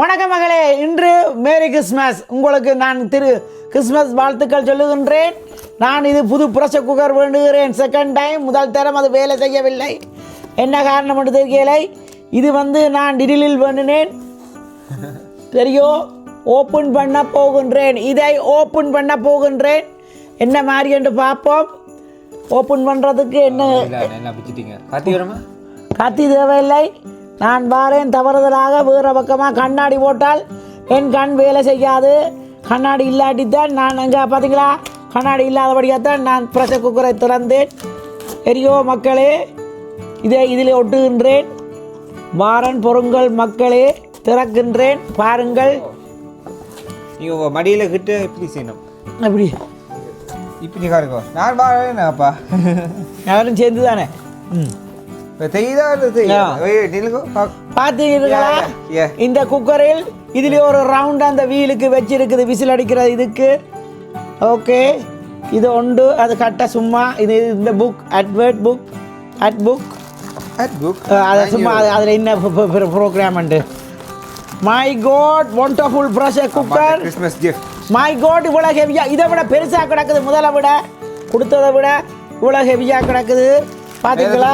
வணக்கம் மகளே இன்று மேரி கிறிஸ்மஸ். உங்களுக்கு நான் திரு கிறிஸ்மஸ் வாழ்த்துக்கள் சொல்லுகின்றேன். நான் இது புது ப்ரெஷர் குக்கர் வேண்டுகிறேன். செகண்ட் டைம் முதல் தரம் அது வேலை செய்யவில்லை. என்ன காரணம் என்று தெரியலை. இது வந்து நான் டிடிலில் வேண்டினேன். சரியோ ஓப்பன் பண்ண போகின்றேன். இதை ஓப்பன் பண்ண போகின்றேன். என்ன மாதிரி என்று பார்ப்போம். ஓப்பன் பண்ணுறதுக்கு என்ன கத்தி தேவையில்லை. நான் வாரேன் தவறுதலாக வேறு பக்கமாக கண்ணாடி போட்டால் என் கண் வேலை செய்யாது. கண்ணாடி இல்லாட்டித்தான் நான் அங்கே பார்த்தீங்களா கண்ணாடி இல்லாதபடியாக தான் நான் ப்ரெஷர் குக்கரை திறந்தேன். எரியோ மக்களே இதை இதில் ஒட்டுகின்றேன். வாரன் பொருங்கள் மக்களே திறக்கின்றேன். பாருங்கள். நீங்க உங்க மடியில கிட்ட இப்படி செய்யணும்? அப்படி. இப்படி நான் பாருப்பா யாரும் சேர்ந்து தானே ம். Yeah. இந்த குக்கரில் இதில் ஒரு ரவுண்ட் அந்த வீலுக்கு வச்சிருக்குது விசில் அடிக்கிறது இதுக்கு ஓகே இது உண்டு அது கட்ட சும்மா இது இந்த புக் அட்வர்ட் புக் அட் புக் புக் அது சும்மா அது அதில் என்ன ப்ரோக்ராம் உண்டு my god wonderful pressure cooker Christmas gift my god இவ்வளோ ஹெவியாக இதை விட பெருசாக கிடக்குது முதலை விட கொடுத்ததை விட இவ்வளோ ஹெவியாக கிடக்குது பார்த்தீங்களா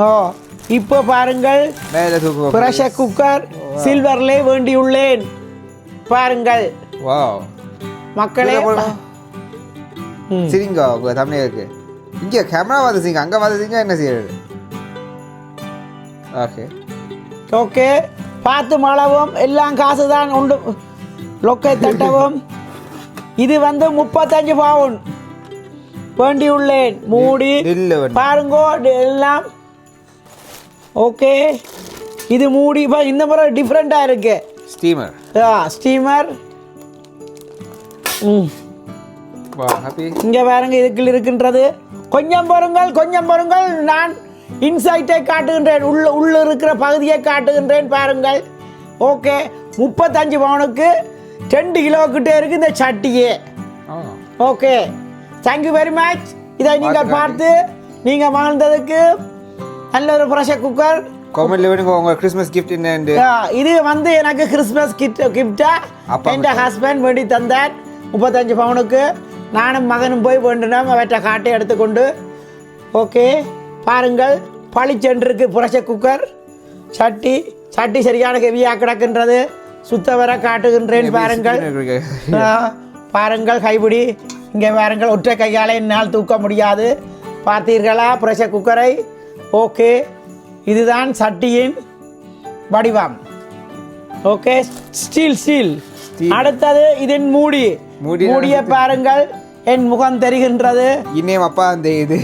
ஓ இப்போ பாருங்கள். ப்ரெஷர் குக்கர் சில்வர்லே வேண்டியுள்ளேன். பாருங்கள். வாவ் மக்களே. சரிங்க உங்க தமிழுக்கு இங்க கேமரா வந்துச்சிங்க அங்க வந்துச்சிங்க என்ன செய்யறது? ஓகே ஓகே பார்த்து மளவும் எல்லாம் காசு தான் உண்டு. லொக்கை தட்டவும். இது வந்து முப்பத்தஞ்சு பவுன் வேண்டியுள்ளேன். மூடி. பாருங்கோ எல்லாம் ஓகே. இது மூடி இப்போ இந்த முறை டிஃப்ரெண்ட்டாக இருக்கு. ஸ்டீமர் ஸ்டீமர் ம். இங்கே பாருங்க இதுக்குள் இருக்கின்றது. கொஞ்சம் பொறுங்கள் கொஞ்சம் பொறுங்கள். நான் இன்சைட்டை காட்டுகின்றேன். உள்ள உள்ள இருக்கிற பகுதியை காட்டுகின்றேன் பாருங்கள். ஓகே. முப்பத்தஞ்சு பவுனுக்கு ரெண்டு கிலோ கிட்டே இருக்கு இந்த சட்டியே. ஆ. Okay. Thank you very much இதை நீங்கள் பார்த்து நீங்கள் வாழ்ந்ததுக்கு நல்ல ஒரு ப்ரெஷர் குக்கர். கமெண்ட்ல வேணுங்க உங்க கிறிஸ்மஸ் கிஃப்ட் என்னன்னு இது வந்து எனக்கு கிறிஸ்மஸ் கிஃப்ட் கிஃப்டா என் ஹஸ்பண்ட் வேண்டி தந்தார். முப்பத்தஞ்சு பவுனுக்கு. நானும் மகனும் போய் வேண்டினோம் அவற்றை காட்டை எடுத்துக்கொண்டு ஓகே பாருங்கள் பளிச்சென்றிருக்கு ப்ரெஷர் குக்கர். சட்டி சட்டி சரியான ஹெவியாக கிடக்கின்றது. சுத்த வர காட்டுகின்றேன் பாருங்கள். பாருங்கள் கைப்பிடி. இங்கே பாருங்கள் ஒற்றை கையால் என்னால் தூக்க முடியாது. பார்த்தீர்களா ப்ரெஷர் குக்கரை? ஓகே இதுதான் சட்டியின் வடிவம். Okay steel steel. அடுத்தது இதன் மூடி. மூடி மூடிய பாருங்கள். என் முகம் தெரிகின்றது. இன்னேம் அப்பா அந்த இது.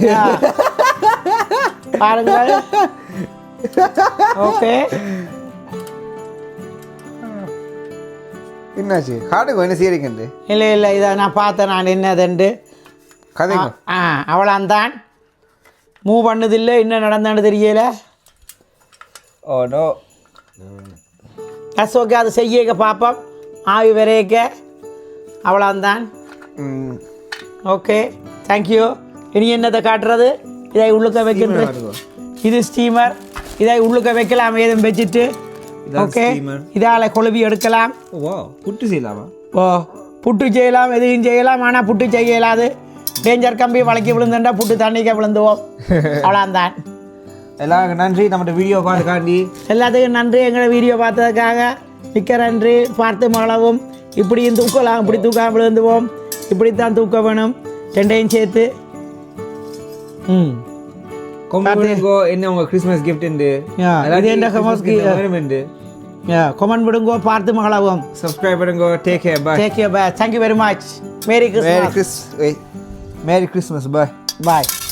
பாருங்கள். ஓகே என்னாச்சு? காட்டுங்க என்ன செய்யறீங்க இல்லை இல்லை. இதை நான் பார்த்தேன். நான் என்னதுண்டு கதைங்க. ஆ அவளாந்தான் மூவ் பண்ணதில்லை. என்ன நடந்தான்னு தெரியல. ஓ நோ எஸ் ஓகே அது செய்யக்க பார்ப்போம் ஆவி வரையக்க. அவளாந்தான் ஓகே தேங்க்யூ இனி என்னத்தை காட்டுறது? இதை உள்ளுக்க வைக்கின்ற காட்டுங்க. இது ஸ்டீமர் இதை உள்ளுக்க வைக்கலாம். ஏதும் வச்சுட்டு. ஓகே. இதால் கொழுவி எடுக்கலாம். வா புட்டு செய்யலாமா? ஓ புட்டு செய்யலாம். எதையும் செய்யலாம். ஆனால் புட்டு செய்ய இயலாது. டேஞ்சர் கம்பி வளைக்கி விழுந்துட்டா புட்டு தண்ணிக்க விழுந்துவோம். அவ்வளோந்தான் எல்லாருக்கும் நன்றி. நம்ம வீடியோ பார்த்து காண்டி எல்லாத்துக்கும் நன்றி. எங்களை வீடியோ பார்த்ததுக்காக மிக்க நன்றி. பார்த்து மகளவும் இப்படியும் தூக்கலாம் இப்படி தூக்காம விழுந்துவோம். இப்படித்தான் தூக்க வேணும். ரெண்டையும் சேர்த்து. ம். என்ன உங்க கிறிஸ்மஸ் கிஃப்ட் உண்டு என்ன? உண்டு கொமெண்ட் விடுங்கோ பார்த்து மகளவும் சப்ஸ்கிரைப் பண்ணுங்க. Take care bye take you bye thank you very much merry merry Christmas Chris merry Christmas bye bye